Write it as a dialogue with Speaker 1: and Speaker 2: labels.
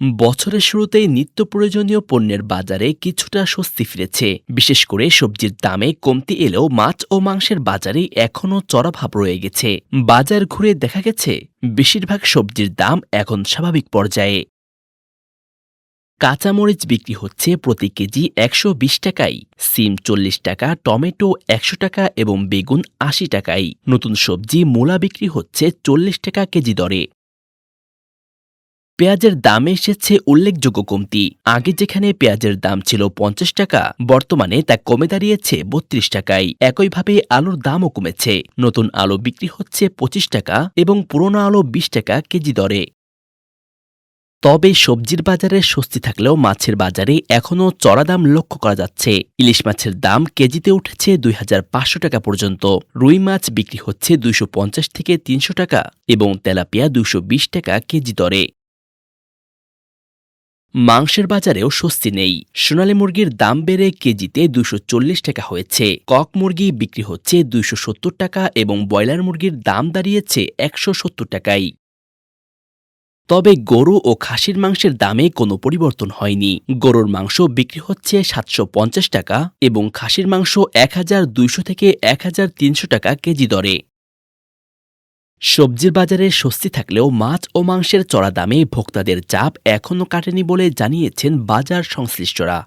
Speaker 1: বছরের শুরুতেই নিত্য প্রয়োজনীয় পণ্যের বাজারে কিছুটা স্বস্তি ফিরেছে। বিশেষ করে সবজির দামে কমতি এলেও মাছ ও মাংসের বাজারে এখনও চড়াভাব রয়ে গেছে। বাজার ঘুরে দেখা গেছে, বেশিরভাগ সবজির দাম এখন স্বাভাবিক পর্যায়ে। কাঁচামরিচ বিক্রি হচ্ছে প্রতি কেজি একশো বিশ টাকায়, সিম চল্লিশ টাকা, টমেটো একশো টাকা এবং বেগুন আশি টাকায়। নতুন সবজি মূলা বিক্রি হচ্ছে চল্লিশ টাকা কেজি দরে। পেঁয়াজের দামে এসেছে উল্লেখযোগ্য কমতি। আগে যেখানে পেঁয়াজের দাম ছিল পঞ্চাশ টাকা, বর্তমানে তা কমে দাঁড়িয়েছে বত্রিশ টাকায়। একইভাবে আলুর দামও কমেছে। নতুন আলু বিক্রি হচ্ছে পঁচিশ টাকা এবং পুরোনো আলু বিশ টাকা কেজি দরে। তবে সবজির বাজারে স্বস্তি থাকলেও মাছের বাজারে এখনও চড়া দাম লক্ষ্য করা যাচ্ছে। ইলিশ মাছের দাম কেজিতে উঠেছে দুই হাজার পাঁচশো টাকা পর্যন্ত। রুই মাছ বিক্রি হচ্ছে দুইশো পঞ্চাশ থেকে তিনশো টাকা এবং তেলাপিয়া দুইশো বিশ টাকা কেজি দরে। মাংসের বাজারেও স্বস্তি নেই। সোনালী মুরগির দাম বেড়ে কেজিতে দুশো টাকা হয়েছে। কক মুরগি বিক্রি হচ্ছে দুইশো সত্তর টাকা এবং ব্রয়লার মুরগির দাম দাঁড়িয়েছে একশো সত্তর টাকায়। তবে গরু ও খাসির মাংসের দামে কোনো পরিবর্তন হয়নি। গরুর মাংস বিক্রি হচ্ছে সাতশো পঞ্চাশ টাকা এবং খাসির মাংস এক হাজার দুইশো থেকে এক হাজার তিনশো টাকা কেজি দরে। সবজির বাজারে স্বস্তি থাকলেও মাছ ও মাংসের চড়া দামে ভোক্তাদের চাপ এখনও কাটেনি বলে জানিয়েছেন বাজার সংশ্লিষ্টরা।